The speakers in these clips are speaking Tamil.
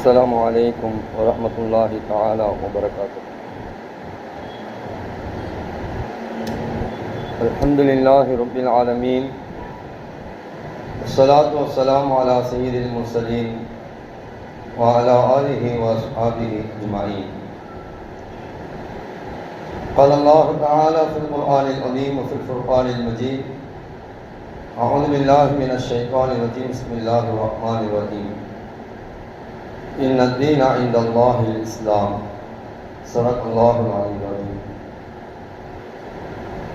السلام عليكم ورحمة الله تعالى وبركاته الحمد لله رب العالمين والصلاة والسلام على سيد المرسلين وعلى آله وأصحابه أجمعين قال الله تعالى في القرآن العظيم وفي الفرقان المجيد أعوذ بالله من الشيطان الرجيم بسم الله الرحمن الرحيم إن الدين عند الله الإسلام صدق الله العلي العظيم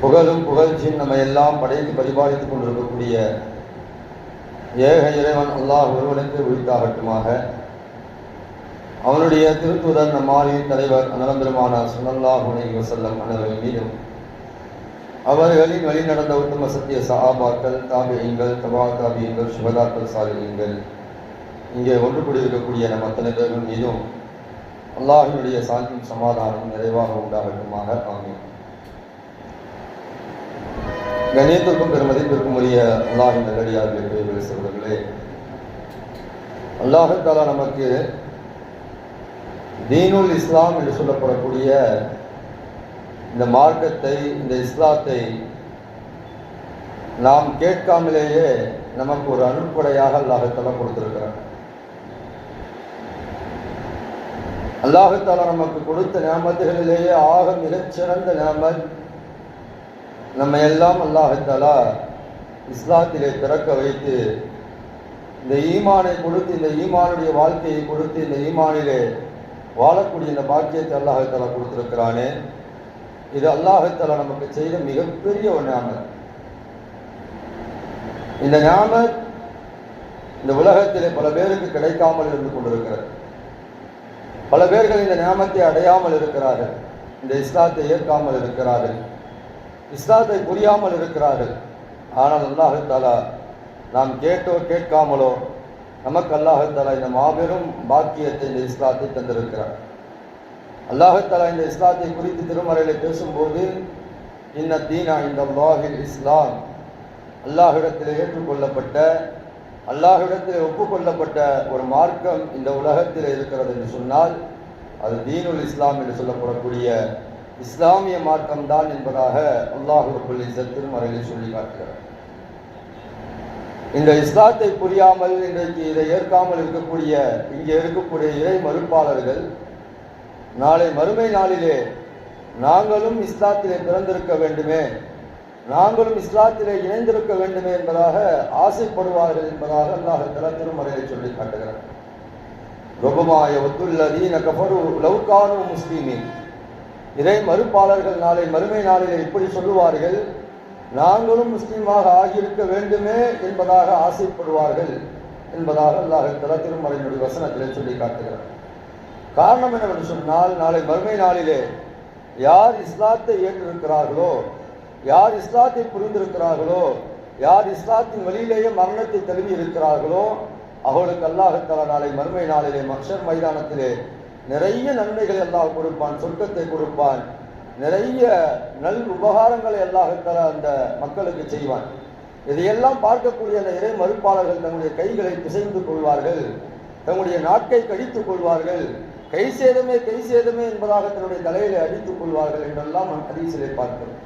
புகழும் புகழ்ச்சியும் நம்ம எல்லாம் படைத்து பரிபாலித்துக் கொண்டிருக்கக்கூடிய ஏக இறைவன் அல்லாஹ் ஒருவனுக்கு உரித்தாகட்டுமாக அவனுடைய திருத்துதர் நம்மாலின் தலைவர் அனலம்பெருமான சுனல்லாஹ் உலகி வசல்லம் அன்னவர்கள் மீதும் அவர்களின் வழி நடந்த உத்தம சத்திய சஹாபாக்கள் தாபியங்கள் தபா தாபியங்கள் சுபதாக்கள் சாலியங்கள் இங்கே ஒன்று கூடியிருக்கக்கூடிய நம் அத்தனை பேர்கள் மீதும் அல்லாஹினுடைய சாந்தியும் சமாதானம் நிறைவாக உண்டாகட்டுமாக. ஆமீன். கணியத்திற்கும் பெருமதிப்பிற்கும் உரிய அல்லாஹின் நல்லடியார்கள் பேர்கள் சொல்வர்களே அல்லாஹாலா நமக்கு தீனுல் இஸ்லாம் என்று சொல்லப்படக்கூடிய இந்த மார்க்கத்தை இந்த இஸ்லாத்தை நாம் கேட்காமலேயே நமக்கு ஒரு அனுப்படையாக அல்லாஹத்தலா கொடுத்துருக்கிறார் அல்லாஹத்தாலா நமக்கு கொடுத்த நியமத்துகளிலேயே ஆக மிகச்சிறந்த நியமத் நம்ம எல்லாம் அல்லாஹத்தாலா இஸ்லாத்திலே பிறக்க வைத்து இந்த ஈமானை கொடுத்து இந்த ஈமானுடைய வாழ்க்கையை கொடுத்து இந்த ஈமானிலே வாழக்கூடிய இந்த பாக்கியத்தை அல்லாஹத்தாலா கொடுத்துருக்கிறானே. இது அல்லாஹத்தாலா நமக்கு செய்த மிகப்பெரிய ஒரு ஞாபகம் இந்த ஞாபகம் இந்த உலகத்திலே பல பேருக்கு கிடைக்காமல் இருந்து கொண்டிருக்கிறது. பல பேர்கள் இந்த நியமத்தை அடையாமல் இருக்கிறார்கள். இந்த இஸ்லாத்தை ஏற்காமல் இருக்கிறார்கள். இஸ்லாத்தை புரியாமல் இருக்கிறார்கள். ஆனால் அல்லாஹத்தாலா நாம் கேட்டோ கேட்காமலோ நமக்கு அல்லாஹத்தாலா இந்த மாபெரும் பாக்கியத்தை இந்த இஸ்லாத்தை தந்திருக்கிறார். அல்லாஹத்தாலா இந்த இஸ்லாத்தை குறித்து திருமறையில் பேசும்போது இன்ன தீனா இந்த அல்லாஹில் இஸ்லாம். அல்லாஹிடத்தில் ஏற்றுக்கொள்ளப்பட்ட அல்லாஹிடத்தில் ஒப்புக்கொள்ளப்பட்ட ஒரு மார்க்கம் இந்த உலகத்தில் இருக்கிறது என்று சொன்னால் அது தீனுல் இஸ்லாம் என்று சொல்லப்படக்கூடிய இஸ்லாமிய மார்க்கம் தான் என்பதாக அல்லாஹு இஸ்ஸத் திருமறையில் சொல்லி காட்டுகிறார். இந்த இஸ்லாத்தை புரியாமல் இன்றைக்கு இதை ஏற்காமல் இருக்கக்கூடிய இங்கே இருக்கக்கூடிய இறை மறுப்பாளர்கள் நாளை மறுமை நாளிலே நாங்களும் இஸ்லாத்திலே பிறந்திருக்க வேண்டுமே நாங்களும் இஸ்லாத்திலே இணைந்திருக்க வேண்டுமே என்பதாக ஆசைப்படுவார்கள் என்பதாக அல்லாஹ் தலா திருமறையை சொல்லி காட்டுகிறார் ரொபமாய ஒத்துள்ளதீன கபரு லவுகானு முஸ்லீமின். இறை மறுப்பாளர்கள் நாளை மறுமை நாளிலே இப்படி சொல்லுவார்கள் நாங்களும் முஸ்லீமாக ஆகியிருக்க வேண்டுமே என்பதாக ஆசைப்படுவார்கள் என்பதாக அல்லாஹ் தலா திருமறையினுடைய வசனத்திலே சொல்லி காட்டுகிறார் காரணம் என்னவென்று சொன்னால் நாளை மறுமை நாளிலே யார் இஸ்லாத்தை ஏற்றிருக்கிறார்களோ யார் இஸ்லாத்தை புரிந்திருக்கிறார்களோ யார் இஸ்லாத்தின் வழியிலேயே மரணத்தை தழுவி இருக்கிறார்களோ அவர்களுக்கு அல்லாஹத்தாலா நாளை மறுமை நாளிலே மக்ஷர் மைதானத்திலே நிறைய நன்மைகளை எல்லாம் கொடுப்பான் சொர்க்கத்தை கொடுப்பான். நிறைய நல் உபகாரங்களை அல்லாஹத்தாலா அந்த மக்களுக்கு செய்வான். இதையெல்லாம் பார்க்கக்கூடிய அந்த இறை மறுப்பாளர்கள் தங்களுடைய கைகளை பிசைந்து கொள்வார்கள். தங்களுடைய நாட்டை கடித்துக் கொள்வார்கள். கை சேதமே கை சேதமே என்பதாக தன்னுடைய தலையில அடித்துக் கொள்வார்கள் என்றெல்லாம் ஹதீசிலே பார்க்கிறோம்.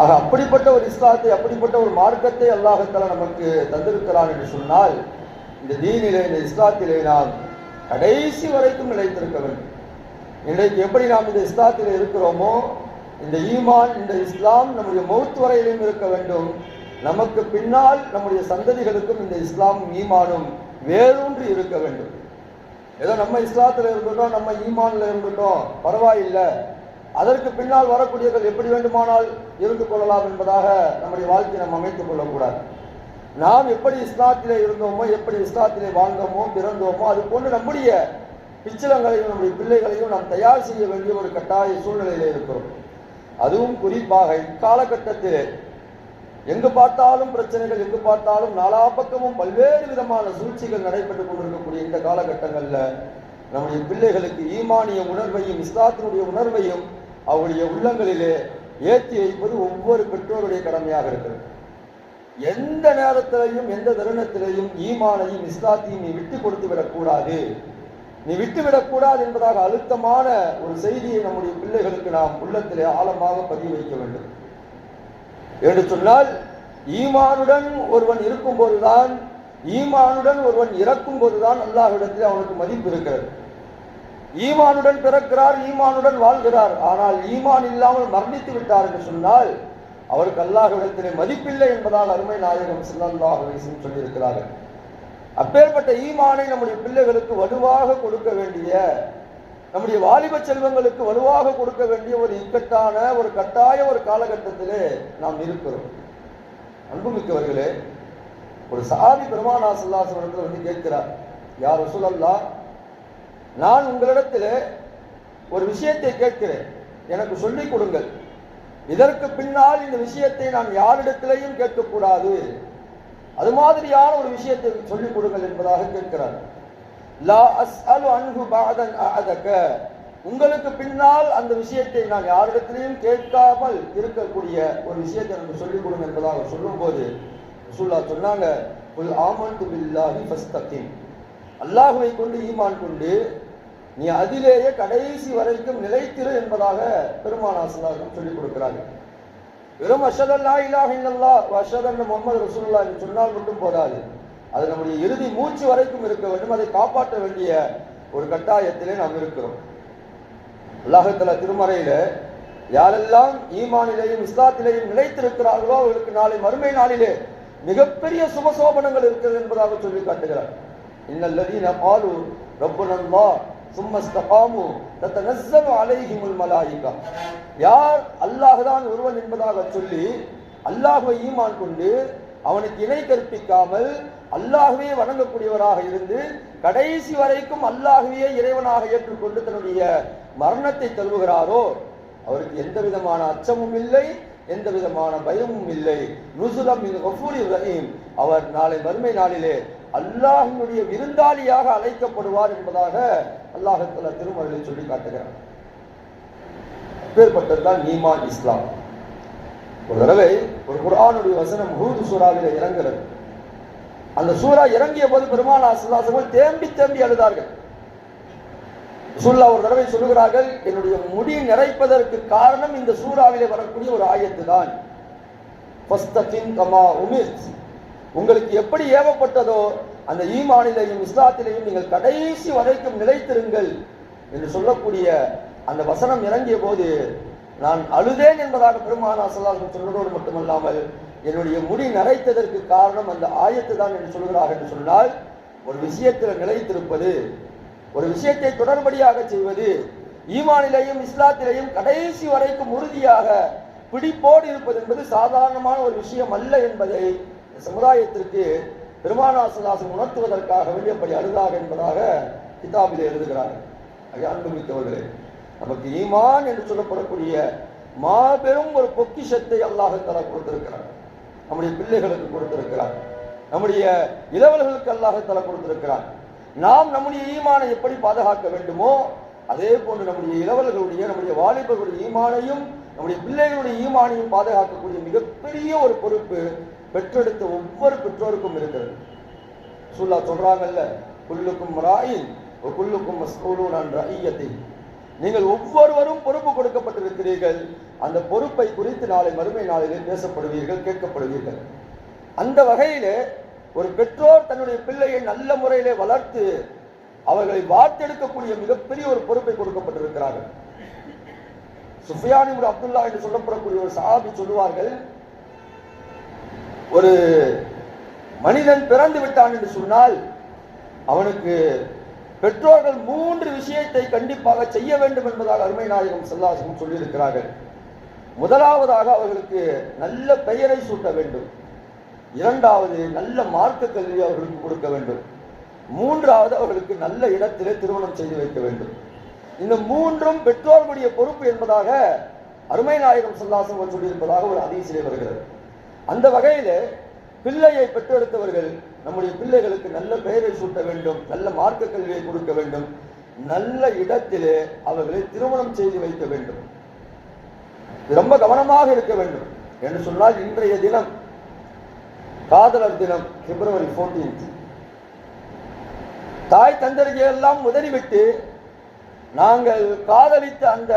ஆக அப்படிப்பட்ட ஒரு இஸ்லாத்தை அப்படிப்பட்ட ஒரு மார்க்கத்தை அல்லாஹத்தால நமக்கு தந்திருக்கிறான் என்று சொன்னால் இந்த தீனிலே இந்த இஸ்லாத்திலே நாம் கடைசி வரைக்கும் நிலைத்திருக்க வேண்டும். இன்றைக்கு எப்படி நாம் இந்த இஸ்லாத்தில் இருக்கிறோமோ இந்த ஈமான் இந்த இஸ்லாம் நம்முடைய மௌத்து வரையிலும் இருக்க வேண்டும். நமக்கு பின்னால் நம்முடைய சந்ததிகளுக்கும் இந்த இஸ்லாமும் ஈமானும் வேறொன்று இருக்க வேண்டும். ஏதோ நம்ம இஸ்லாத்தில் இருந்துட்டோம் நம்ம ஈமான்ல இருந்துட்டோம் பரவாயில்லை. அதற்கு பின்னால் வரக்கூடியவர்கள் எப்படி வேண்டுமானால் இருந்து கொள்ளலாம் என்பதாக நம்முடைய வாழ்க்கையை நாம் அமைத்துக் கொள்ளக்கூடாது. நாம் எப்படி இஸ்லாத்திலே இருந்தோமோ எப்படி இஸ்லாத்திலே வாழ்ந்தோமோ பிறந்தோமோ அது போன்று நம்முடைய பிச்சலங்களையும் நம்முடைய பிள்ளைகளையும் நாம் தயார் செய்ய வேண்டிய ஒரு கட்டாய சூழ்நிலையில் இருக்கிறோம். அதுவும் குறிப்பாக இக்காலகட்டத்தில். எங்கு பார்த்தாலும் பிரச்சனைகள் எங்கு பார்த்தாலும் நாலா பக்கமும் பல்வேறு விதமான சூழ்ச்சிகள் நடைபெற்றுக் கொண்டிருக்கக்கூடிய இந்த காலகட்டங்களில் நம்முடைய பிள்ளைகளுக்கு ஈமானிய உணர்வையும் இஸ்லாத்தினுடைய உணர்வையும் அவருடைய உள்ளங்களிலே ஏற்றி வைப்பது ஒவ்வொரு பெற்றோருடைய கடமையாக இருக்கிறது. எந்த நேரத்திலையும் எந்த தருணத்திலையும் ஈமானையும் இஸ்லாத்தையும் நீ விட்டு கொடுத்து விடக்கூடாது. நீ விட்டுவிடக்கூடாது என்பதாக அழுத்தமான ஒரு செய்தியை நம்முடைய பிள்ளைகளுக்கு நாம் உள்ளத்திலே ஆழமாக பதிவு வைக்க வேண்டும். என்று சொன்னால் ஈமானுடன் ஒருவன் இருக்கும் போதுதான் ஈமானுடன் ஒருவன் இறக்கும் போதுதான் அல்லாஹ்விடத்தில் அவனுக்கு மதிப்பு இருக்கிறது. ஈமானுடன் பிறக்கிறார் ஈமானுடன் வாழ்கிறார். ஆனால் ஈமான் இல்லாமல் மரணித்து விட்டார் என்று சொன்னால் அவருக்கு அல்லாஹ்விடத்திலே மதிப்பில்லை என்பதால் அருமை நாயகம் சில்லல்லாஹ் அலைஹி சொல்லியிருக்கிறார்கள். அப்பேற்பட்ட ஈமானை நம்முடைய பிள்ளைகளுக்கு வலுவாக கொடுக்க வேண்டிய நம்முடைய வாலிப செல்வங்களுக்கு வலுவாக கொடுக்க வேண்டிய ஒரு இக்கட்டான ஒரு கட்டாய ஒரு காலகட்டத்திலே நாம் இருக்கிறோம். அன்புமிக்கவர்களே ஒரு சாதி பெருமானா சல்லாசனத்தில் வந்து கேட்கிறார் யார் ரசூலல்லா நான் உங்களிடத்தில் ஒரு விஷயத்தை கேட்கிறேன். எனக்கு சொல்லிக் கொடுங்கள். இதற்கு பின்னால் இந்த விஷயத்தை நான் யாரிடத்திலையும் கேட்கக்கூடாது. அது மாதிரியான ஒரு விஷயத்தை சொல்லிக் கொடுங்கள் என்பதாக கேட்கிறார். லா அஸ்அலு அன்ஹு பஅதன் அஅதக. உங்களுக்கு பின்னால் அந்த விஷயத்தை நான் யாரிடத்திலையும் கேட்காமல் இருக்கக்கூடிய ஒரு விஷயத்தை எனக்கு சொல்லிக் கொடுங்க என்பதாக சொல்லும்போது சுல்லா சொன்னாங்க குல் பில்லாஹி ஃபஸ்தகிம். அல்லாஹுவை கொண்டு ஈமான் கொண்டு நீ அதிலேயே கடைசி வரைக்கும் நிலைத்திரு என்பதாக பெருமானாசலாகம் சொல்லிக் கொடுக்கிறாங்க வெறும் அஷதல்லா இலாஹ இல்லல்லா அஷதன் முகமது ரசூல்லா என்று சொன்னால் மட்டும் போதாது. அது நம்முடைய இறுதி மூச்சு வரைக்கும் இருக்க வேண்டும் அதை காப்பாற்ற வேண்டிய ஒரு கட்டாயத்திலே நாம் இருக்கிறோம். அல்லாஹத்துல திருமறையில யாரெல்லாம் ஈமானிலேயும் இஸ்லாத்திலேயும் நிலைத்திருக்கிறார்களோ அவர்களுக்கு நாளை மறுமை நாளிலே மிகப்பெரிய சுபசோபனங்கள் இருக்கிறது என்பதாக சொல்லி காட்டுகிறார். இன்னல்லதீன பாலு ரப்புனல்லா சும்ம இஸ்தகாமு தத்தனஸ்ஸலு அலைஹிமுல் மலாயிகா யார் அல்லாஹ் தான் ஒருவன் என்பதாக சொல்லி அல்லாஹ்வை ஈமான் கொண்டு அவனுக்கு இணை கற்பிக்காமல் அல்லாஹ்வே வணங்கக்கூடியவராக இருந்து கடைசி வரைக்கும் அல்லாஹ்வே இறைவனாக ஏற்றுக்கொண்டு தன்னுடைய மரணத்தை தழுவுகிறாரோ அவருக்கு எந்த விதமான அச்சமும் இல்லை எந்த விதமான பயமும் இல்லை. நுசுலம் அவர் நாளை மறுமை நாளிலே அல்லாஹினுடைய விருந்தாளியாக அழைக்கப்படுவார் என்பதாக அல்லாஹத்துல திருமறையில் சொல்லி காட்டுகிறார் அப்பேற்பட்டதுதான் ஈமான் இஸ்லாம். ஒரு தடவை ஒரு குரானுடைய வசனம் ஹூது சூறாவில் இறங்குறது அந்த சூறா இறங்கிய போது பெருமானா சுல்லாசங்கள் தேம்பி தேம்பி அழுதார்கள். சுல்லா ஒரு தடவை சொல்லுகிறார்கள் என்னுடைய முடி நிறைப்பதற்கு காரணம் இந்த சூறாவிலே வரக்கூடிய ஒரு ஆயத்து தான் கமா உமிர்த். உங்களுக்கு எப்படி ஏவப்பட்டதோ அந்த ஈமானிலையும் இஸ்லாத்திலையும் நீங்கள் கடைசி வரைக்கும் நிலைத்திருங்கள் என்று சொல்லக்கூடிய அந்த வசனம் இறங்கிய போது நான் அழுதேன் என்பதாக பெருமானா சொல்லாசன் சொன்னதோடு மட்டுமல்லாமல் என்னுடைய முடி நரைத்ததற்கு காரணம் அந்த ஆயத்து தான் என்று சொல்கிறார் என்று சொன்னால் ஒரு விஷயத்தில் நிலைத்திருப்பது ஒரு விஷயத்தை தொடர்படியாக செய்வது ஈமானிலையும் இஸ்லாத்திலையும் கடைசி வரைக்கும் உறுதியாக பிடிப்போடு இருப்பது என்பது சாதாரணமான ஒரு விஷயம் அல்ல என்பதை சமுதாயத்திற்கு பெருமானாசலாசன் உணர்த்துவதற்காக வேண்டியபடி அழுதாக என்பதாக கிதாபிலே எழுதுகிறார் ஐயா அன்புமிக்கவர்களே நமக்கு ஈமான் என்று சொல்லப்படக்கூடிய மாபெரும் ஒரு பொக்கிஷத்தை அல்லாஹத்தாலா கொடுத்திருக்கிறார். நம்முடைய பிள்ளைகளுக்கு கொடுத்திருக்கிறார். நம்முடைய இளவல்களுக்கு அல்லாஹத்தாலா கொடுத்திருக்கிறார். நாம் நம்முடைய ஈமானை எப்படி பாதுகாக்க வேண்டுமோ அதே போன்று நம்முடைய இளவல்களுடைய நம்முடைய வாலிபர்களுடைய ஈமானையும் நம்முடைய பிள்ளைகளுடைய ஈமானையும் பாதுகாக்கக்கூடிய மிகப்பெரிய ஒரு பொறுப்பு பெற்றெடுத்த ஒவ்வொரு பெற்றோருக்கும் இருக்கிறது சுல்லா சொல்றாங்கல்ல குல்லுக்கும் ராயின் குல்லுக்கும் மஸ்கூலூன் என்ற ஐயத்தை நீங்கள் ஒவ்வொருவரும் பொறுப்பு கொடுக்கப்பட்டிருக்கிறீர்கள். அந்த பொறுப்பை குறித்து நாளை மறுமை நாளிலே பேசப்படுவீர்கள் கேட்கப்படுவீர்கள். அந்த வகையிலே ஒரு பெற்றோர் தன்னுடைய பிள்ளையை நல்ல முறையிலே வளர்த்து அவர்களை வார்த்தெடுக்கக்கூடிய மிகப்பெரிய ஒரு பொறுப்பை கொடுக்கப்பட்டிருக்கிறார்கள். சுஃபியானி அப்துல்லா என்று சொல்லப்படக்கூடிய ஒரு சாபி சொல்லுவார்கள் ஒரு மனிதன் பிறந்து விட்டான் என்று சொன்னால் அவனுக்கு பெற்றோர்கள் மூன்று விஷயத்தை கண்டிப்பாக செய்ய வேண்டும் என்பதாக அருமை நாயகம் செல்லாசகம் சொல்லியிருக்கிறார்கள். முதலாவதாக அவர்களுக்கு நல்ல பெயரை சூட்ட வேண்டும். இரண்டாவது நல்ல மார்க்க கல்வி அவர்களுக்கு கொடுக்க வேண்டும். மூன்றாவது அவர்களுக்கு நல்ல இடத்திலே திருமணம் செய்து வைக்க வேண்டும். இந்த மூன்றும் பெற்றோர்களுடைய பொறுப்பு என்பதாக அருமை நாயகம் சொல்லாசம் சொல்லியிருப்பதாக ஒரு அதிசயம் வருகிறது. அந்த வகையில் பிள்ளையை பெற்றெடுத்தவர்கள் நம்முடைய பிள்ளைகளுக்கு நல்ல பெயரை சூட்ட வேண்டும் நல்ல மார்க்க கல்வியை கொடுக்க வேண்டும் நல்ல இடத்திலே அவர்களை திருமணம் செய்து வைக்க வேண்டும். ரொம்ப கவனமாக இருக்க வேண்டும். என்று சொன்னால் இன்றைய தினம் காதலர் தினம் பிப்ரவரி 14th தாய் தந்தரிகளை எல்லாம் உதறிவிட்டு நாங்கள் காதலித்த அந்த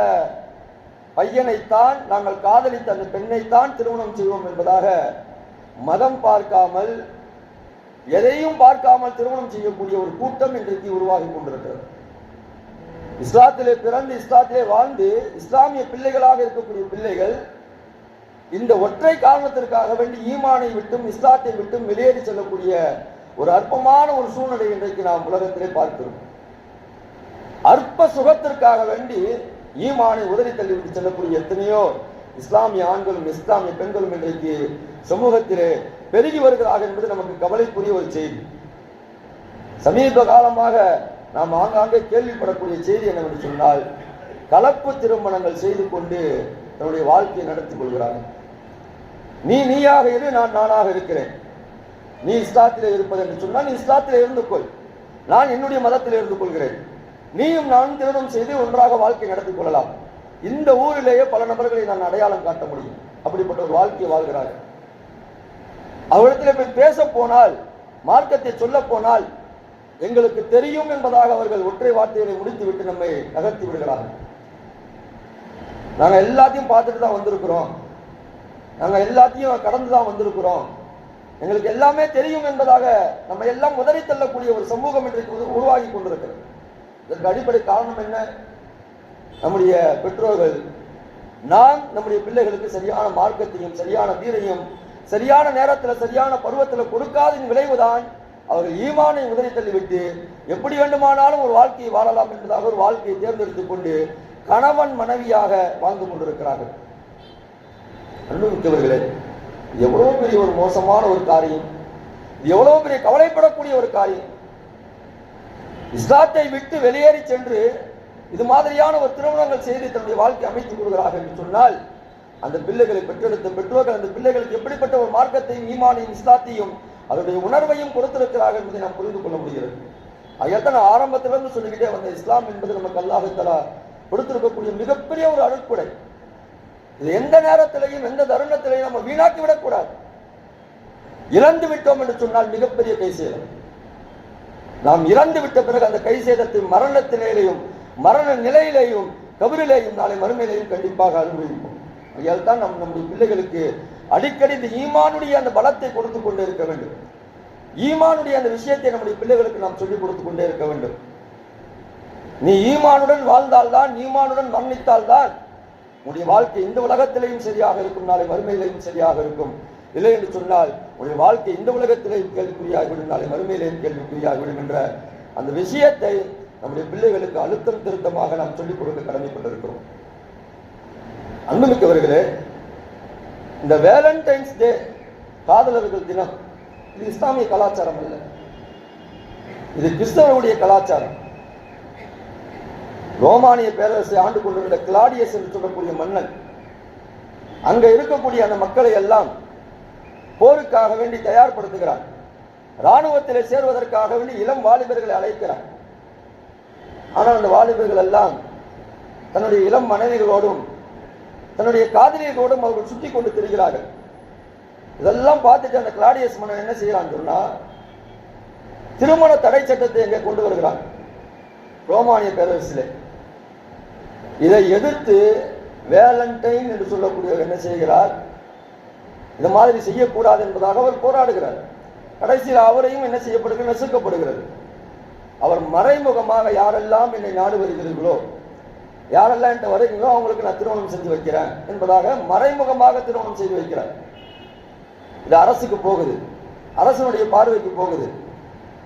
பையனைத்தான் நாங்கள் காதலித்த அந்த பெண்ணைத்தான் திருமணம் செய்வோம் என்பதாக மதம் பார்க்காமல் எதையும் பார்க்காமல் திருமணம் செய்யக்கூடிய ஒரு கூட்டம் இன்றைக்கு உருவாகி கொண்டிருக்கிறது. இஸ்லாத்திலே பிறந்து இஸ்லாத்திலே வாழ்ந்து இஸ்லாமிய பிள்ளைகளாக இருக்கக்கூடிய பிள்ளைகள் இந்த ஒற்றை காரணத்திற்காக வேண்டி ஈமானை விட்டும் இஸ்லாத்தை விட்டும் வெளியேறி செல்லக்கூடிய ஒரு அற்பமான ஒரு சூழ்நிலை இன்றைக்கு நாம் உலகத்திலே பார்க்கிறோம். அற்ப சுகத்திற்காக வேண்டி ஈமானை உதறி தள்ளிவிட்டு செல்லக்கூடிய எத்தனையோ இஸ்லாமிய ஆண்களும் இஸ்லாமிய பெண்களும் இன்றைக்கு சமூகத்திலே பெருகி வருகிறார்கள் என்பது நமக்கு கவலைக்குரிய ஒரு செய்தி. சமீப காலமாக நாம் ஆங்காங்கே கேள்விப்படக்கூடிய செய்தி என்னவென்று சொன்னால் கலப்பு திருமணங்கள் செய்து கொண்டு தன்னுடைய வாழ்க்கையை நடத்திக் கொள்கிறார்கள். நீ நீயாக இரு நான் நானாக இருக்கிறேன். நீ இஸ்லாத்திலே இருப்பது என்று சொன்னால் நீ இஸ்லாத்திலே இருந்து கொள். நான் என்னுடைய மதத்தில் இருந்து கொள்கிறேன். நீயும் நானும் திருமணம் செய்து ஒன்றாக வாழ்க்கை நடத்திக் கொள்ளலாம். இந்த ஊரிலேயே பல நபர்களை நான் அடையாளம் காட்ட முடியும். அப்படிப்பட்ட ஒரு வாழ்க்கையை வாழ்கிறார்கள் அவரிடத்தில் போய் பேச போனால் மார்க்கத்தை சொல்ல போனால் எங்களுக்கு தெரியும் என்பதாக அவர்கள் ஒற்றை வார்த்தைகளை முடித்துவிட்டு நம்மை நகர்த்தி விடுகிறார்கள். நாங்க எல்லாத்தையும் பார்த்துட்டு தான் வந்திருக்கிறோம். நாங்க எல்லாத்தையும் கடந்து தான் வந்திருக்கிறோம். எங்களுக்கு எல்லாமே தெரியும் என்பதாக நம்ம எல்லாம் உதறி தள்ளக்கூடிய ஒரு சமூகம் இன்றைக்கு உருவாகி கொண்டிருக்கிறது. இதற்கு அடிப்படை காரணம் என்ன? நம்முடைய பெற்றோர்கள் நாம் நம்முடைய பிள்ளைகளுக்கு சரியான மார்க்கத்தையும் சரியான தீரையும் சரியான நேரத்தில் சரியான பருவத்தில் கொடுக்காதின் விளைவுதான் அவர்கள் ஈமானை உதறி தள்ளிவிட்டு எப்படி வேண்டுமானாலும் ஒரு வாழ்க்கையை வாழலாம் என்பதாக ஒரு வாழ்க்கையை தேர்ந்தெடுத்துக் கொண்டு கணவன் மனைவியாக வாழ்ந்து கொண்டிருக்கிறார்கள். அன்புமிக்கவர்களே எவ்வளவு பெரிய ஒரு மோசமான ஒரு காரியம். எவ்வளவு பெரிய கவலைப்படக்கூடிய ஒரு காரியம். இஸ்லாத்தை விட்டு வெளியேறி சென்று இது மாதிரியான ஒரு திருமணங்கள் செய்து தன்னுடைய வாழ்க்கை அமைத்துக் கொள்கிறார்கள் என்று சொன்னால் அந்த பிள்ளைகளை பெற்றெடுத்த பெற்றோர்கள் அந்த பிள்ளைகளுக்கு எப்படிப்பட்ட ஒரு மார்க்கத்தையும் ஈமானையும் இஸ்லாத்தையும் அதனுடைய உணர்வையும் கொடுத்திருக்கிறார்கள் என்பதை நாம் புரிந்து கொள்ள முடிகிறது. எத்தனை நான் ஆரம்பத்திலிருந்து சொல்லிக்கிட்டே வந்த இஸ்லாம் என்பது நமக்கு அல்லாஹத்தலா கொடுத்திருக்கக்கூடிய மிகப்பெரிய ஒரு அருட்கொடை. இது எந்த நேரத்திலையும் எந்த தருணத்திலையும் நம்ம வீணாக்கி விடக்கூடாது. இழந்து விட்டோம் என்று சொன்னால் மிகப்பெரிய கை நாம் இறந்து விட்ட பிறகு அந்த கை சேதத்தை மரணத்திலேயும் மரண நிலையிலேயும் கபிரிலேயும் நாளை மறுமையிலேயும் கண்டிப்பாக அனுபவிப்போம். ஆகையால் தான் நம் நம்முடைய பிள்ளைகளுக்கு அடிக்கடி இந்த ஈமானுடைய அந்த பலத்தை கொடுத்து கொண்டே இருக்க வேண்டும். ஈமானுடைய அந்த விஷயத்தை நம்முடைய பிள்ளைகளுக்கு நாம் சொல்லிக் கொடுத்து கொண்டே இருக்க வேண்டும். நீ ஈமானுடன் வாழ்ந்தால்தான் ஈமானுடன் மரணித்தால்தான் உன்னுடைய வாழ்க்கை இந்த உலகத்திலையும் சரியாக இருக்கும் நாளை வறுமையிலையும் சரியாக இருக்கும். இல்லை என்று சொன்னால் உடைய வாழ்க்கை இந்த உலகத்திலே கேள்விக்குறியாகிவிடும் நாளை மறுமையிலே கேள்விக்குறியாகிவிடும் என்ற அந்த விஷயத்தை நம்முடைய பிள்ளைகளுக்கு அழுத்தம் திருத்தமாக நாம் சொல்லிக் கொடுக்க கடமைப்பட்டிருக்கிறோம். அன்புமிக்கவர்களே இந்த வேலண்டைன்ஸ் டே காதலர்கள் தினம் இது இஸ்லாமிய கலாச்சாரம் அல்ல. இது கிறிஸ்தவருடைய கலாச்சாரம். ரோமானிய பேரரசை ஆண்டு கொண்டிருந்த கிளாடியஸ் என்று சொல்லக்கூடிய மன்னன் அங்க இருக்கக்கூடிய அந்த மக்களை எல்லாம் போருக்காக வேண்டி தயார்படுத்துகிறார். இராணுவத்தில் சேர்வதற்காக வேண்டி இளம் வாலிபர்களை அழைக்கிறார். ஆனால் அந்த வாலிபர்கள் எல்லாம் தன்னுடைய இளம் மனைவிகளோடும் தன்னுடைய காதலிகளோடும் அவர்கள் சுற்றி கொண்டு திரிகிறார்கள். இதெல்லாம் பார்த்துட்டு அந்த கிளாடியஸ் மன்னன் என்ன செய்யறான்னு சொன்னா திருமண தடை சட்டத்தை எங்கே கொண்டு வருகிறான் ரோமானிய பேரரசிலே. இதை எதிர்த்து வேலண்டைன் என்று சொல்லக்கூடியவர் என்ன செய்கிறார்? இது மாதிரி செய்யக்கூடாது என்பதாக அவர் போராடுகிறார். கடைசியில் அவரையும் என்ன செய்யப்படுகிறது? நெசுக்கப்படுகிறது. அவர் மறைமுகமாக யாரெல்லாம் என்னை நாடு வருகிறீர்களோ யாரெல்லாம் என்கிட்ட வருகிறீங்களோ அவங்களுக்கு நான் திருமணம் செஞ்சு வைக்கிறேன் என்பதாக மறைமுகமாக திருமணம் செய்து வைக்கிறார். இது அரசுக்கு போகுது. அரசனுடைய பார்வைக்கு போகுது.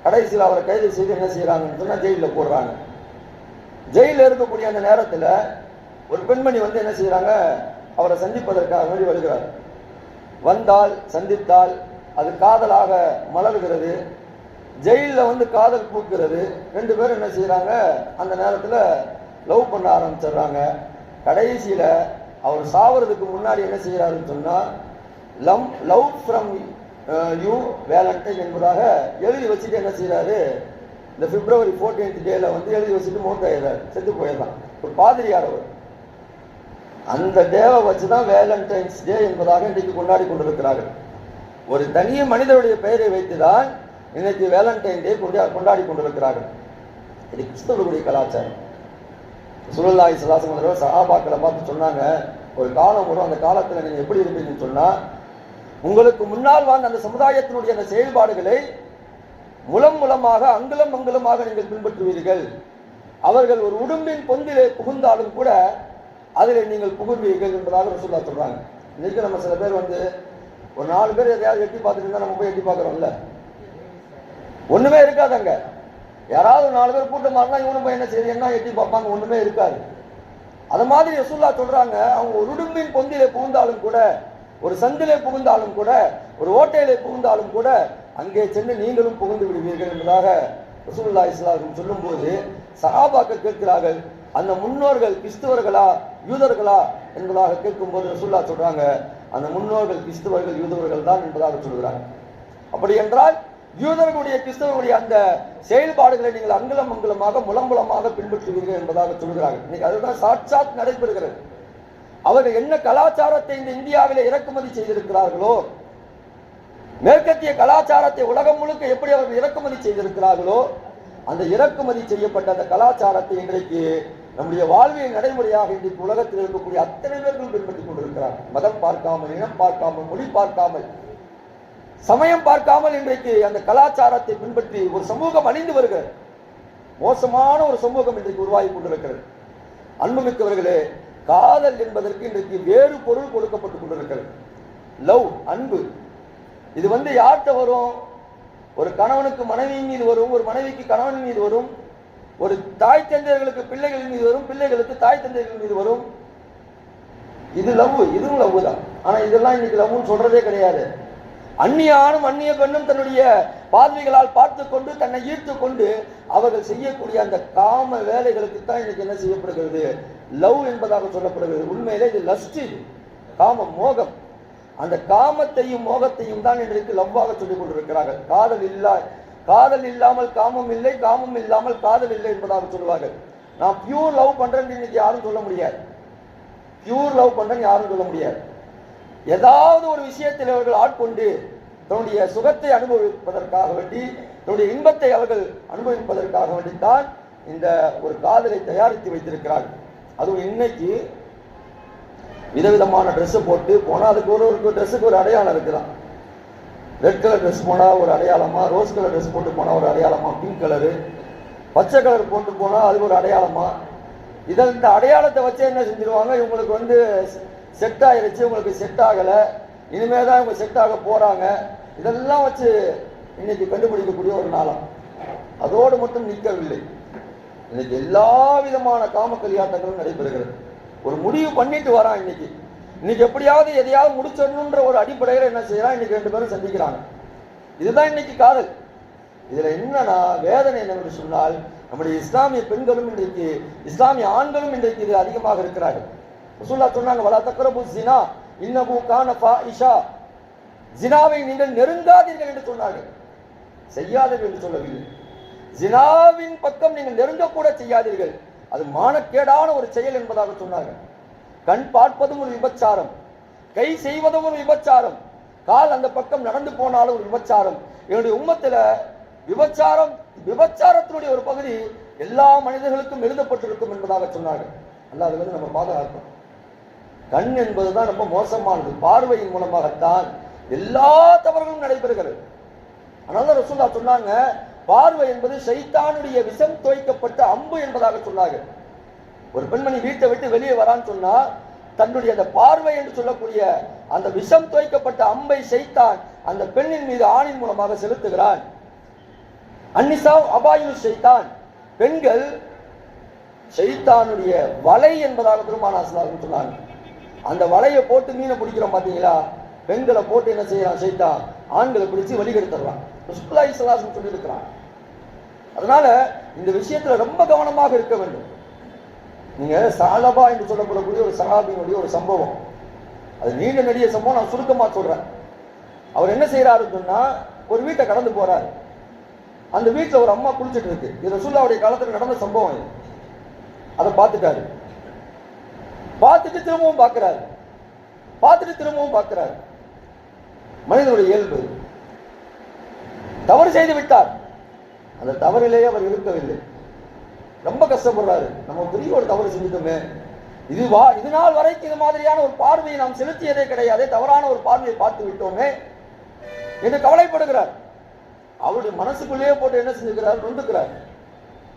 கடைசியில் அவரை கைது செய்து என்ன செய்கிறாங்கன்னு சொன்னால் ஜெயிலில் போடுறாங்க. ஜெயிலில் இருக்கக்கூடிய அந்த நேரத்தில் ஒரு பெண்மணி வந்து என்ன செய்யறாங்க அவரை சந்திப்பதற்காக வேண்டி வருகிறார். வந்தால் சந்தித்தால் அது காதலாக மலர்கிறது. ஜெயிலில் வந்து காதல் பூக்கிறது. ரெண்டு பேரும் என்ன செய்கிறாங்க அந்த நேரத்தில் லவ் பண்ண ஆரம்பிச்சிடுறாங்க. கடைசியில் அவர் சாவறதுக்கு முன்னாடி என்ன செய்கிறாருன்னு சொன்னால் லம் லவ் ஃப்ரம் யூ வேலண்டைன் என்பதாக எழுதி வச்சுட்டு என்ன செய்கிறாரு இந்த பிப்ரவரி 14th டேல வந்து எழுதி வச்சுட்டு மூத்தாயிடுறாரு செத்து போயிடலாம் ஒரு பாதிரியார் அவர். அந்த டேவை வச்சு தான் வேலண்டைன்ஸ் டே என்பதாக இன்றைக்கு கொண்டாடி கொண்டிருக்கிறார்கள். ஒரு தனிய மனிதருடைய பெயரை வைத்துதான் இன்னைக்கு வேலண்டைன் டே கொண்டாடி கொண்டிருக்கிறார்கள். இது கிறிஸ்தவர்களுடைய கலாச்சாரம். சுழல்லாய் சதாசம் தடவை சகாபாக்களை பார்த்து சொன்னாங்க ஒரு காலம் வரும் அந்த காலத்தில் நீங்கள் எப்படி இருப்பீங்கன்னு சொன்னால் உங்களுக்கு முன்னால் வாழ்ந்த அந்த சமுதாயத்தினுடைய அந்த செயல்பாடுகளை முலம் முலமாக அங்குலம் அங்குலமாக நீங்கள் பின்பற்றுவீர்கள். அவர்கள் ஒரு உடும்பின் பொந்திலே புகுந்தாலும் கூட அதில் நீங்கள் புகுவீர்கள் என்பதாக ரசூல்லா சொல்கிறாங்க இன்னைக்கு நம்ம சில பேர் வந்து ஒரு நாலு பேர் எதையாவது எட்டி பார்த்துட்டு நம்ம போய் எட்டி பார்க்குறோம்ல. ஒன்றுமே இருக்காது அங்கே யாராவது நாலு பேர் கூட்டம் மாறினா இவனும் போய் என்ன செய்யணும் என்ன எட்டி பார்ப்பாங்க? ஒன்றுமே இருக்காது. அது மாதிரி ரசூல்லா சொல்கிறாங்க அவங்க ஒரு உடும்பின் பொந்திலே புகுந்தாலும் கூட ஒரு சந்திலே புகுந்தாலும் கூட ஒரு ஓட்டையிலே புகுந்தாலும் கூட அங்கே சென்று நீங்களும் புகுந்து விடுவீர்கள் என்பதாக ரசூல்லா இஸ்லாம் சொல்லும்போது சஹாபாக்கள் கேட்கிறார்கள் அந்த முன்னோர்கள் கிறிஸ்துவர்களா யூதர்களா என்பதாக கேட்கும்போது ரசூல்லா சொல்றாங்க அந்த முன்னோர்கள் கிறிஸ்துவர்கள் யூதர்கள் தான் என்பதாக சொல்கிறாங்க அப்படி என்றால் யூதர்களுடைய கிறிஸ்தவர்களுடைய அந்த செயல்பாடுகளை நீங்கள் அங்குலம் அங்குலமாக முலம்புலமாக பின்பற்றுவீர்கள் என்பதாக சொல்கிறார்கள் இன்னைக்கு அதுதான் சாட்சாத் நடைபெறுகிறது. அவர்கள் என்ன கலாச்சாரத்தை இந்த இந்தியாவிலே இறக்குமதி செய்திருக்கிறார்களோ மேற்கத்திய கலாச்சாரத்தை உலகம் முழுக்க எப்படி அவர்கள் இறக்குமதி செய்திருக்கிறார்களோ அந்த இறக்குமதி செய்யப்பட்ட அந்த கலாச்சாரத்தை இன்றைக்கு நம்முடைய வாழ்வியல் நடைமுறையாக இன்றைக்கு உலகத்தில் இருக்கக்கூடிய அத்தனை பேர்கள் பின்பற்றிக் கொண்டிருக்கிறார். மதம் பார்க்காமல் இனம் பார்க்காமல் மொழி பார்க்காமல். சமயம் பார்க்காமல் இன்றைக்கு அந்த கலாச்சாரத்தை பின்பற்றி ஒரு சமூகம் அணிந்து வருகிறது. மோசமான ஒரு சமூகம் இன்றைக்கு உருவாகி கொண்டிருக்கிறது. அன்புமிக்கவர்களே காதல் என்பதற்கு இன்றைக்கு வேறு பொருள் கொடுக்கப்பட்டுக் கொண்டிருக்கிறது. லவ் அன்பு. இது வந்து யார்கிட்ட வரும்? ஒரு கணவனுக்கு மனைவி மீது வரும் ஒரு மனைவிக்கு கணவன் மீது வரும். ஒரு தாய் தந்தையர்களுக்கு பிள்ளைகள் மீது வரும் பிள்ளைகளுக்கு தாய் தந்தைகள் மீது வரும். இது லவ் இதுவும் லவ் தான். ஆனா இதெல்லாம் இன்னைக்கு லவ்னு சொல்றதே கிடையாது. அந்நிய ஆணும் அந்நிய பெண்ணும் தன்னுடைய பார்வைகளால் பார்த்து கொண்டு தன்னை ஈர்த்து கொண்டு அவர்கள் செய்யக்கூடிய அந்த காம வேலைகளுக்கு தான் இன்னைக்கு என்ன செய்யப்படுகிறது? லவ் என்பதாக சொல்லப்படுகிறது. உண்மையிலே இது லஸ்ட் இது. காமம் மோகம். அந்த காமத்தையும் மோகத்தையும் தான் இன்றைக்கு லவ்வாக சொல்லிக் கொண்டிருக்கிறார்கள். காதல் இல்லா காதல் இல்லாமல் காமம் இல்லை காமம் இல்லாமல் காதல் இல்லை என்பதாக சொல்லுவார்கள். நான் பியூர் லவ் பண்றேன்னு இன்னைக்கு யாரும் சொல்ல முடியாது. பியூர் லவ் பண்றேன்னு யாரும் சொல்ல முடியாது. ஏதாவது ஒரு விஷயத்தில் அவர்கள் ஆட்கொண்டு தன்னுடைய சுகத்தை அனுபவிப்பதற்காக வேண்டி தன்னுடைய இன்பத்தை அவர்கள் அனுபவிப்பதற்காக வேண்டித்தான் இந்த ஒரு காதலை தயாரித்து வைத்திருக்கிறார்கள் அதுவும் இன்னைக்கு விதவிதமான ட்ரெஸ்ஸை போட்டு போனால் அதுக்கு ஒரு ஒரு ட்ரெஸ்ஸுக்கு ஒரு அடையாளம் இருக்குதான். ரெட் கலர் ட்ரெஸ் போனால் ஒரு அடையாளமா ரோஸ் கலர் ட்ரெஸ் போட்டு போனால் ஒரு அடையாளமா பிங்க் கலரு பச்சை கலர் போட்டு போனால் அதுக்கு ஒரு அடையாளமா? இதை இந்த அடையாளத்தை வச்சு என்ன செஞ்சிருவாங்க? இவங்களுக்கு வந்து செட் ஆயிருச்சு உங்களுக்கு செட் ஆகலை. இனிமேல் தான் இவங்க செட் ஆக போகிறாங்க இதெல்லாம் வச்சு இன்னைக்கு கண்டுபிடிக்கக்கூடிய ஒரு நாளாக அதோடு மட்டும் நிற்கவில்லை. இன்னைக்கு எல்லா விதமான காம கல்யாட்டங்களும் நடைபெறுகிறது. ஒரு முடிவு பண்ணிட்டு வரான் இன்னைக்கு. இன்னைக்கு எப்படியாவது எதையாவது முடிச்சிடணுன்ற ஒரு அடிப்படையில் என்ன செய்யலாம்? இன்னைக்கு ரெண்டு பேரும் சந்திக்கிறாங்க. இதுதான் இன்னைக்கு காதல். இதுல என்னன்னா வேதனை என்னவென்று சொன்னால் நம்முடைய இஸ்லாமிய பெண்களும் இன்றைக்கு இஸ்லாமிய ஆண்களும் இன்றைக்கு இது அதிகமாக இருக்கிறார்கள். ரசூல்லா சொன்னாங்க வலா தக்ரபு ஜினா இன்னபு கான இஷா ஜினாவை நீங்கள் நெருங்காதீர்கள் என்று சொன்னார்கள். செய்யாதீர்கள் என்று சொல்லவில்லை. ஜினாவின் பக்கம் நீங்கள் நெருங்கக்கூட செய்யாதீர்கள். அது மானக்கேடான ஒரு செயல் என்பதாக சொன்னார்கள். கண் பார்ப்பதும் ஒரு விபச்சாரம். கை செய்வதும் ஒரு விபச்சாரம். கால் அந்த பக்கம் நடந்து போனாலும் ஒரு விபச்சாரம். என்னுடைய உம்மத்துல விபச்சாரம் விபச்சாரத்தினுடைய ஒரு பகுதி எல்லா மனிதர்களுக்கும் எழுதப்பட்டிருக்கும் என்பதாக சொன்னார்கள். அல்ல அது வந்து நம்ம பாதுகாக்கணும். கண் என்பதுதான் ரொம்ப மோசமானது. பார்வையின் மூலமாகத்தான் எல்லா தவறுகளும் நடைபெறுகிறது. அதனால ரசூல்லா சொன்னாங்க பார்வை என்பது சைத்தானுடைய விஷம் துவைக்கப்பட்ட அம்பு என்பதாக சொன்னார்கள். ஒரு பெண்மணி வீட்டை விட்டு வெளியே வரான்னு சொன்னா தன்னுடைய அந்த பார்வை என்று சொல்லக்கூடிய அந்த விஷம் துவைக்கப்பட்ட அம்பை செய்தான் அந்த பெண்ணின் மீது ஆணின் மூலமாக செலுத்துகிறான். அன்னிசா அபாயு செய்தான் பெண்கள் செய்தானுடைய வலை என்பதாக பெருமானாசலாக சொன்னாங்க. அந்த வலையை போட்டு மீனை பிடிக்கிறோம் பாத்தீங்களா பெண்களை போட்டு என்ன செய்யறான் ஷைத்தான்? ஆண்களை பிடிச்சு வழிகெடுத்துறான் ரசூலுல்லாஹி ஸல்லல்லாஹு சொல்லியிருக்கிறான். அதனால இந்த விஷயத்துல ரொம்ப கவனமாக இருக்க வேண்டும். நீங்க சாலபா என்று சொல்லப்படக்கூடிய ஒரு சகாபியினுடைய ஒரு சம்பவம். அது நீண்ட நெடிய சம்பவம் நான் சுருக்கமா சொல்றேன். அவர் என்ன செய்யறாருன்னு ஒரு வீட்டை கடந்து போறாரு. அந்த வீட்டில் ஒரு அம்மா குளிச்சுட்டு இருக்கு. இது ரசூல்லாவுடைய காலத்தில் நடந்த சம்பவம் இது. அதை பார்த்துட்டாரு. பார்த்துட்டு திரும்பவும் பார்க்குறாரு. பார்த்துட்டு திரும்பவும் பார்க்குறாரு. மனிதனுடைய இயல்பு. தவறு செய்து விட்டார். அந்த தவறிலேயே அவர் இருக்கவில்லை. ரொம்ப கஷ்டப்படுறாரு. நம்ம பெரிய ஒரு தவறு செஞ்சுட்டோமே. இது வா இது நாள் வரைக்கும் இது மாதிரியான ஒரு பார்வையை நாம் செலுத்தியதே கிடையாது. தவறான ஒரு பார்வையை பார்த்து விட்டோமே என்று கவலைப்படுகிறார். அவருடைய மனசுக்குள்ளேயே போட்டு என்ன செஞ்சுக்கிறார்? நொந்துக்கிறார்.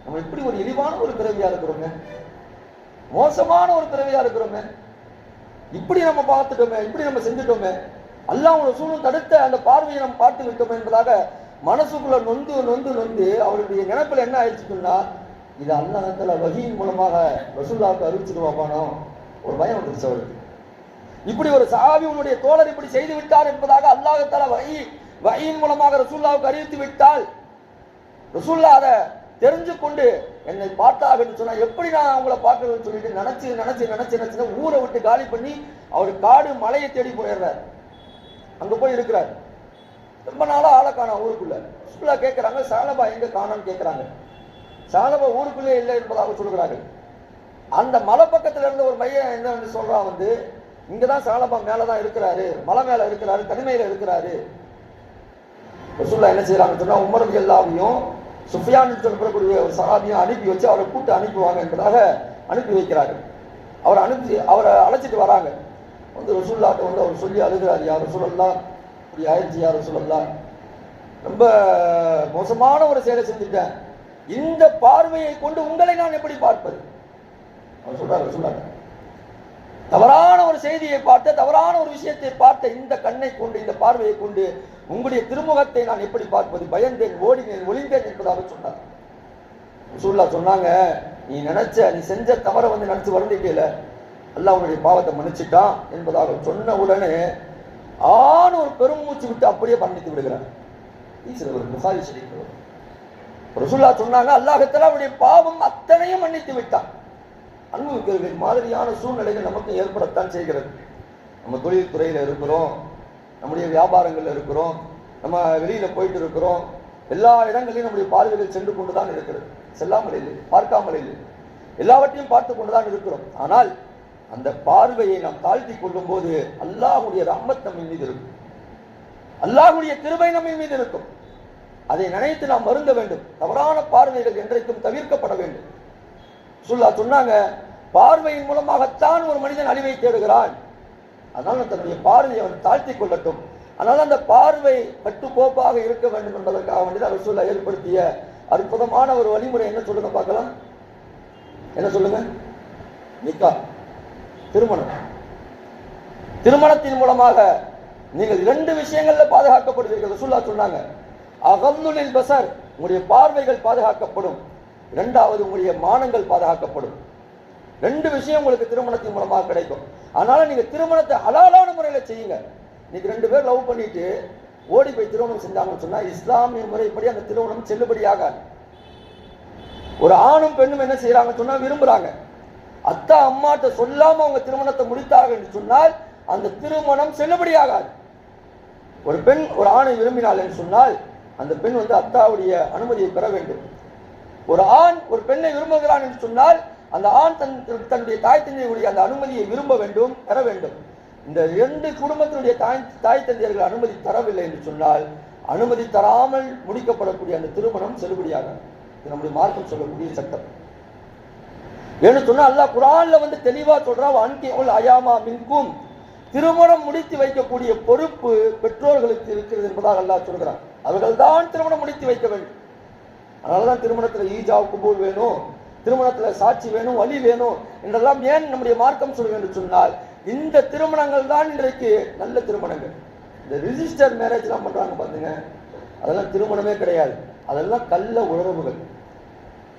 நம்ம இப்படி ஒரு இழிவான ஒரு பிறவியா இருக்கிறோமே. மோசமான ஒரு பிறவியா இருக்கிறோமே. இப்படி நம்ம பார்த்துட்டோமே இப்படி நம்ம செஞ்சுட்டோமே. அல்லாஹ் ஒரு சூழ்நிலை தடுத்த அந்த பார்வையை நம்ம பார்த்து விட்டோமே என்பதாக மனசுக்குள்ள நொந்து நொந்து நொந்து அவருடைய நினைப்பில் என்ன ஆயிடுச்சுன்னா இது அல்லாஹத்துல வகியின் மூலமாக ரசூல்லாவுக்கு பணம் ஒரு பயம் வந்துருச்சு அவருக்கு. இப்படி ஒரு சாவி உன்னுடைய தோழர் இப்படி செய்து விட்டார் என்பதாக அல்லாஹத்தால வகி வகையின் மூலமாக ரசூல்லாவுக்கு அறிவித்து விட்டால் ரசூல்லா அதை தெரிஞ்சு கொண்டு என்னை பார்த்தாக சொன்னா எப்படி நான் அவங்கள பார்க்கறதுன்னு சொல்லிட்டு நினைச்சு நினைச்சு நினைச்சு நினைச்சு ஊரை விட்டு காலி பண்ணி அவர் காடு மலையை தேடி போயிடுறார். அங்க போய் இருக்கிறார். ரொம்ப நாளா ஆளை காணும் ஊருக்குள்ள. ரசூல்லா கேட்கறாங்க சாலபா எங்க காணான்னு கேட்கறாங்க சாலபா ஊருக்குள்ளே இல்லை என்பதாக சொல்கிறார்கள் அந்த மலை பக்கத்துல இருந்த ஒரு மையம் என்ன சொல்கிறான் வந்து இங்கதான் சாலபா மேலதான் இருக்கிறாரு மலை மேல இருக்கிறாரு தனிமையில இருக்கிறாரு. ரசூல்லா என்ன செய்கிறாங்கன்னு சொன்னா உமர் எல்லாவையும் சுஃபியான் சொல்லப்படக்கூடிய ஒரு சகாபியும் அனுப்பி வச்சு அவரை கூட்டு அனுப்புவாங்க என்பதாக அனுப்பி வைக்கிறார்கள். அவரை அனுப்பி அவரை அழைச்சிட்டு வராங்க. வந்து ரசூல்லாட்ட வந்து அவர் சொல்லி அழுகிறார் யார் ரசூலல்லாம் இப்படி ஆயிடுச்சு யார் ரசூலல்லாம் ரொம்ப மோசமான ஒரு செயலை செஞ்சுட்டேன். இந்த பார்வையை கொண்டு உங்களை நான் எப்படி பார்ப்பது? அவர் சொல்றாரு ரசூல்லாட்ட தவறான ஒரு செய்தியை பார்த்த தவறான ஒரு விஷயத்தை பார்த்த இந்த கண்ணை கொண்டு இந்த பார்வையை கொண்டு உங்களுடைய திருமுகத்தை நான் எப்படி பார்ப்பது? பயந்தேன் ஓடினேன் ஒளிந்தேன் என்பதாக சொன்னார். ரசூல்லா சொன்னாங்க நீ நினைச்ச நீ செஞ்ச தவறை வந்து நினைச்சு வருந்திட்டே அல்லாஹ் உன்னுடைய பாவத்தை மன்னிச்சுட்டான் என்பதாக சொன்ன உடனே ஆண் ஒரு பெருமூச்சு விட்டு அப்படியே பண்ணித்து விடுகிறான் ஈஸ்வரர் ஒரு புகாரி ரசுல்லா சொன்னாங்க அல்லாஹத்தில் அவருடைய பாவம் அத்தனையும் மன்னித்து விட்டான். அனுபவிக்கிறவர்கள் மாதிரியான சூழ்நிலைகள் நமக்கு ஏற்படத்தான் செய்கிறது. நம்ம தொழில்துறையில் இருக்கிறோம் நம்முடைய வியாபாரங்களில் இருக்கிறோம் நம்ம வெளியில் போயிட்டு இருக்கிறோம் எல்லா இடங்களிலும் நம்முடைய பார்வைகள் சென்று கொண்டு தான் இருக்கிறது. செல்லாமல் இல்லை பார்க்காமல் இல்லை. எல்லாவற்றையும் பார்த்து கொண்டுதான் இருக்கிறோம். ஆனால் அந்த பார்வையை நாம் தாழ்த்தி கொள்ளும் போது அல்லாஹுடைய ரம்மத் நம்ம மீது இருக்கும். அல்லாஹுடைய திருவை நம்ம மீது இருக்கும். அதை நினைத்து நாம் வருந்த வேண்டும். தவறான பார்வைகள் என்றைக்கும் தவிர்க்கப்பட வேண்டும். சுல்லா சொன்னாங்க பார்வையின் மூலமாகத்தான் ஒரு மனிதன் அழிவை தேடுகிறான். அதனால் தன்னுடைய பார்வையை அவன் தாழ்த்தி கொள்ளட்டும். அதனால் அந்த பார்வை கட்டுக்கோப்பாக இருக்க வேண்டும் என்பதற்காக வேண்டியது அவர் சொல்ல ஏற்படுத்திய அற்புதமான ஒரு வழிமுறை. என்ன சொல்லுங்க பார்க்கலாம். என்ன சொல்லுங்க? நிக்கா திருமணம். திருமணத்தின் மூலமாக நீங்கள் இரண்டு விஷயங்கள்ல பாதுகாக்கப்படுவீர்கள் சுல்லா சொன்னாங்க. அகந்துலில் பசர் உங்களுடைய பார்வைகள் பாதுகாக்கப்படும். இரண்டாவது உங்களுடைய மானங்கள் பாதுகாக்கப்படும். ரெண்டு விஷயம் உங்களுக்கு திருமணத்தின் மூலமாக கிடைக்கும். அதனால நீங்க திருமணத்தை ஹலாலான முறையில் செய்யுங்க. இன்னைக்கு ரெண்டு பேர் லவ் பண்ணிட்டு ஓடி போய் திருமணம் செஞ்சாங்கன்னு சொன்னா இஸ்லாமிய முறைப்படி அந்த திருமணம் செல்லுபடியாகாது ஒரு ஆணும் பெண்ணும் என்ன செய்யறாங்கன்னு சொன்னா விரும்புறாங்க. அத்தா அம்மாட்ட சொல்லாம அவங்க திருமணத்தை முடித்தார்கள் என்று சொன்னால் அந்த திருமணம் செல்லுபடியாகாது ஒரு பெண் ஒரு ஆணை விரும்பினாள் என்று சொன்னால் அந்த பெண் வந்து அத்தாவுடைய அனுமதியை பெற வேண்டும். ஒரு ஆண் ஒரு பெண்ணை விரும்புகிறான் என்று சொன்னால் அந்த ஆண் தன் தன்னுடைய தாய் தந்தையுடைய அந்த அனுமதியை விரும்ப வேண்டும் பெற வேண்டும். இந்த இரண்டு குடும்பத்தினுடைய தாய் தாய் தந்தையர்கள் அனுமதி தரவில்லை என்று சொன்னால் அனுமதி தராமல் முடிக்கப்படக்கூடிய அந்த திருமணம் செல்லுபடியாக இது நம்முடைய மார்க்கம் சொல்லக்கூடிய சட்டம். ஏன்னு சொன்னால் அல்லாஹ் குரான்ல வந்து தெளிவா சொல்றான் அன்கேவல் அயாமா மின்கும். திருமணம் முடித்து வைக்கக்கூடிய பொறுப்பு பெற்றோர்களுக்கு இருக்கிறது என்பதாக அல்லாஹ் சொல்கிறான். அவர்கள் தான் திருமணம் முடித்து வைக்க வேண்டும். அதனாலதான் திருமணத்துல ஈஜா குபூல் வேணும். திருமணத்துல சாட்சி வேணும் வழி வேணும் என்றெல்லாம் ஏன் நம்முடைய மார்க்கம் சொல்ல என்று சொன்னால் இந்த திருமணங்கள் தான் இன்றைக்கு நல்ல திருமணங்கள். இந்த ரிஜிஸ்டர் மேரேஜ் எல்லாம் பண்றாங்க அதெல்லாம் திருமணமே கிடையாது. அதெல்லாம் கள்ள உணர்வுகள்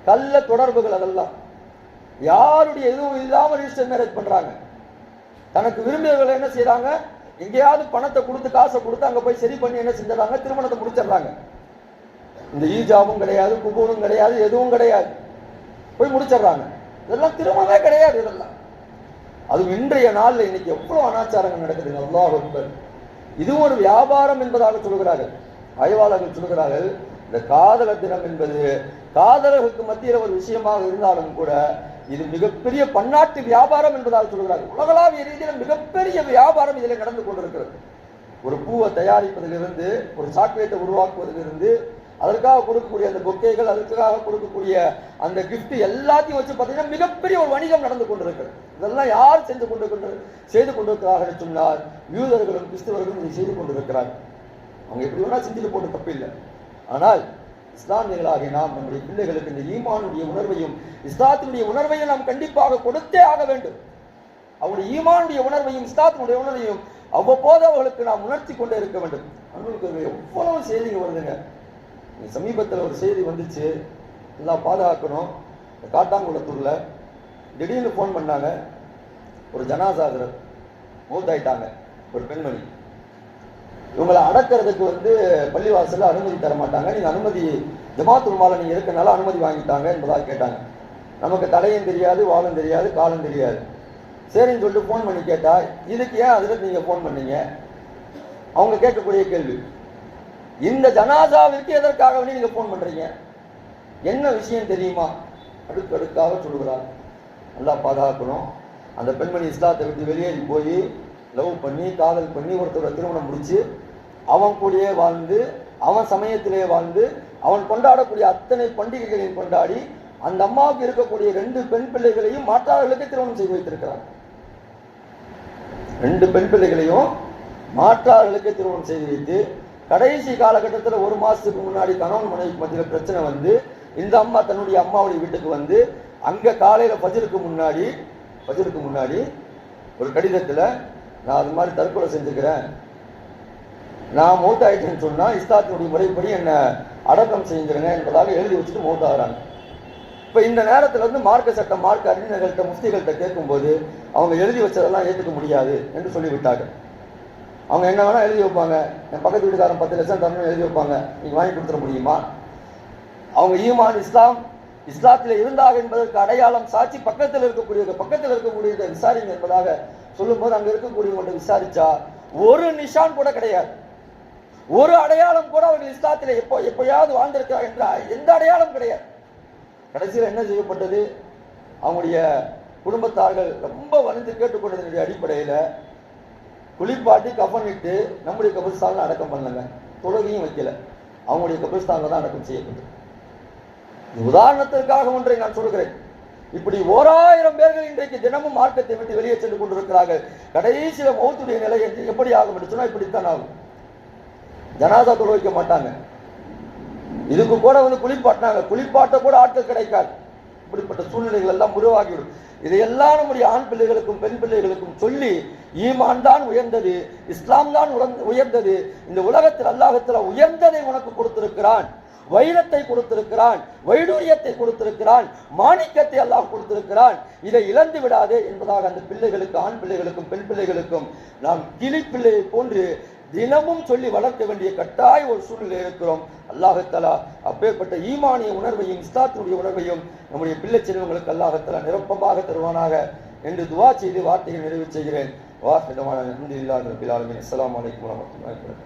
கள்ள தொடர்புகள் அதெல்லாம். யாருடைய எதுவும் இல்லாமல் ரிஜிஸ்டர் மேரேஜ் பண்றாங்க. தனக்கு விரும்பியவர்களை என்ன செய்யறாங்க எங்கேயாவது பணத்தை கொடுத்து காசை கொடுத்து அங்க போய் சரி பண்ணி என்ன செஞ்சிடறாங்க? திருமணத்தை முடிச்சிடுறாங்க. இந்த ஈஜாவும் கிடையாது குபூனும் கிடையாது எதுவும் கிடையாது. போய் முடிச்சிடுறாங்க. இதெல்லாம் திருமணமே கிடையாது இதெல்லாம். அது இன்றைய நாளில் இன்னைக்கு எவ்வளவு அனாச்சாரங்கள் நடக்குது அல்லாஹ் அக்பர். இதுவும் ஒரு வியாபாரம் என்பதாக சொல்கிறார்கள். ஆய்வாளர்கள் சொல்கிறார்கள் இந்த காதலர் தினம் என்பது காதலர்களுக்கு மத்தியில் ஒரு விஷயமாக இருந்தாலும் கூட இது மிகப்பெரிய பன்னாட்டு வியாபாரம் என்பதாக சொல்கிறார்கள். உலகளாவிய ரீதியில் மிகப்பெரிய வியாபாரம் இதில் நடந்து கொண்டிருக்கிறது. ஒரு பூவை தயாரிப்பதிலிருந்து ஒரு சாக்லேட்டை உருவாக்குவதிலிருந்து அதற்காக கொடுக்கக்கூடிய அந்த பொக்கைகள் அதற்காக கொடுக்கக்கூடிய அந்த கிஃப்ட் எல்லாத்தையும் வச்சு பார்த்தீங்கன்னா மிகப்பெரிய ஒரு வணிகம் நடந்து கொண்டிருக்கிறது. இதெல்லாம் யார் செஞ்சு கொண்டு செய்து கொண்டிருக்கிறார்கள் சொன்னால் யூதர்களும் கிறிஸ்தவர்களும் இதை செய்து கொண்டிருக்கிறார்கள். அவங்க எப்படி வேணா செஞ்சுட்டு போட்டு தப்பில்லை. ஆனால் இஸ்லாமியர்களாகிய நாம் நம்முடைய பிள்ளைகளுக்கு இந்த ஈமானுடைய உணர்வையும் இஸ்லாத்தினுடைய உணர்வையும் நாம் கண்டிப்பாக கொடுத்தே ஆக வேண்டும். அவருடைய ஈமானுடைய உணர்வையும் இஸ்லாத்தினுடைய உணர்வையும் அவ்வப்போது அவர்களுக்கு நாம் உணர்த்தி கொண்டே இருக்க வேண்டும். அவங்களுக்கு எவ்வளவு செய்திகள் வருதுங்க. சமீபத்தில் ஒரு செய்தி வந்துச்சு. எல்லாம் பாதுகாக்கணும். இந்த திடீர்னு ஃபோன் பண்ணாங்க. ஒரு ஜனாசாகரர் மூத்தாயிட்டாங்க ஒரு பெண்மணி. இவங்களை அடக்கிறதுக்கு வந்து பள்ளிவாசலில் அனுமதி தர மாட்டாங்க நீங்க அனுமதி ஜமாத்துல் மாலை நீங்க இருக்கனால அனுமதி வாங்கிட்டாங்க என்பதாக கேட்டாங்க. நமக்கு தலையும் தெரியாது வாழும் தெரியாது காலம் தெரியாது. சரின்னு சொல்லிட்டு ஃபோன் பண்ணி கேட்டா இதுக்கு ஏன் அதுல நீங்க ஃபோன் பண்ணீங்க? அவங்க கேட்கக்கூடிய கேள்வி. இந்த ஜனாசாவிற்கு எதற்காக வேண்டி நீங்க ஃபோன் பண்றீங்க? என்ன விஷயம் தெரியுமா? அடுக்கடுக்காக சொல்லுகிறார். நல்லா பாதுகாக்கணும். அந்த பெண்மணி இஸ்லாத்தை விட்டு வெளியேறி போய் லவ் பண்ணி காதல் பண்ணி ஒருத்தரோட திருமணம் முடிச்சு அவன் கூடயே வாழ்ந்து அவன் சமயத்திலே வாழ்ந்து அவன் கொண்டாடக்கூடிய அத்தனை பண்டிகைகளையும் கொண்டாடி அந்த அம்மாவுக்கு இருக்கக்கூடிய ரெண்டு பெண் பிள்ளைகளையும் மாற்றார்களுக்கு திருமணம் செய்து வைத்திருக்கிறார் ரெண்டு பெண் பிள்ளைகளையும் மாற்றார்களுக்கு திருமணம் செய்து வைத்து கடைசி காலகட்டத்தில் ஒரு மாசத்துக்கு முன்னாடி கணவன் மனைவிக்கு மத்தியில் பிரச்சனை வந்து இந்த அம்மா தன்னுடைய அம்மாவுடைய வீட்டுக்கு வந்து அங்க காலையில பஜருக்கு முன்னாடி பஜருக்கு முன்னாடி ஒரு கடிதத்தில் நான் அது மாதிரி தற்கொலை செஞ்சுக்கிறேன் நான் மூத்தாயிட்டேன்னு சொன்னால் இஸ்லாத்தினுடைய முறைப்படி என்னை அடக்கம் செஞ்சிருங்க என்பதாக எழுதி வச்சுட்டு மூத்தாகிறாங்க. இப்போ இந்த நேரத்தில் வந்து மார்க்க சட்டம் மார்க்க அறிஞர்கள்ட்ட முஸ்திகள்கிட்ட கேட்கும்போது அவங்க எழுதி வச்சதெல்லாம் ஏற்றுக்க முடியாது என்று சொல்லிவிட்டாங்க அவங்க என்ன வேணால் எழுதி வைப்பாங்க. என் பக்கத்து வீட்டுக்காரன் பத்து லட்சம் தரணும்னு எழுதி வைப்பாங்க. நீங்கள் வாங்கி கொடுத்துட முடியுமா? அவங்க ஈமான் இஸ்லாம் இஸ்லாத்தில் இருந்தாக என்பதற்கு அடையாளம் சாட்சி பக்கத்தில் இருக்கக்கூடிய பக்கத்தில் இருக்கக்கூடியதை விசாரிங்க என்பதாக சொல்லும்போது அங்கே இருக்கக்கூடியவங்கள்ட்ட விசாரிச்சா ஒரு நிஷான் கூட கிடையாது. ஒரு அடையாளம் கூட அவர்கள் இஸ்லாத்தில் எப்போ எப்பயாவது வாழ்ந்திருக்கிறார் என்றால் எந்த அடையாளம் கிடையாது. கடைசியில் என்ன செய்யப்பட்டது? அவங்களுடைய குடும்பத்தார்கள் ரொம்ப வலிந்து கேட்டுக்கொண்டதனுடைய அடிப்படையில் குளிப்பாட்டி கஃனிட்டு நம்முடைய கபிரிஸ்தானில் அடக்கம் பண்ணலங்க. தொழுகையும் வைக்கல. அவங்களுடைய கபிரிஸ்தானில் தான் அடக்கம் செய்யப்பட்டது. உதாரணத்திற்காக ஒன்றை நான் சொல்கிறேன். இப்படி ஓராயிரம் பேர்கள் இன்றைக்கு தினமும் மார்க்கத்தை விட்டு வெளியே சென்று கொண்டிருக்கிறார்கள். கடைசியில் மௌத்துடைய நிலை என்று எப்படி ஆகும் என்று சொன்னால் இப்படித்தான் ஆகும். ஜனாதா தொழில் வைக்க மாட்டாங்க. இதுக்கு கூட வந்து குளிப்பாட்டினாங்க குளிப்பாட்ட கூட ஆட்கள் கிடைக்காது. இப்படிப்பட்ட சூழ்நிலைகள் எல்லாம் உருவாகிவிடும். இதையெல்லாம் நம்முடைய ஆண் பிள்ளைகளுக்கும் பெண் பிள்ளைகளுக்கும் சொல்லி ஈமான் தான் உயர்ந்தது இஸ்லாம் தான் உயர்ந்தது இந்த உலகத்தில் அல்லாஹத்தில் உயர்ந்ததை உனக்கு கொடுத்திருக்கிறான். வைரத்தை கொடுத்திருக்கிறான் வைடூரியத்தை கொடுத்திருக்கிறான் மாணிக்கத்தை அல்லாஹ் கொடுத்திருக்கிறான். இதை இழந்து விடாதே என்பதாக அந்த பிள்ளைகளுக்கு ஆண் பிள்ளைகளுக்கும் பெண் பிள்ளைகளுக்கும் நாம் கிளி பிள்ளையை போன்று தினமும் சொல்லி வளர்க்க வேண்டிய கட்டாய ஒரு சூழ்நிலை இருக்கிறோம். அல்லாஹத்தலா அப்பேற்பட்ட ஈமானிய உணர்வையும் இஸ்தாத்தினுடைய உணர்வையும் நம்முடைய பிள்ளை செல்வங்களுக்கு அல்லாஹத்தலா நிரப்பமாக தருவானாக என்று துவா செய்து வார்த்தையை நிறைவு செய்கிறேன். வாசமான அஹமது இல்லாத அஸ்லாம் வலைக்கம் வரமத்துல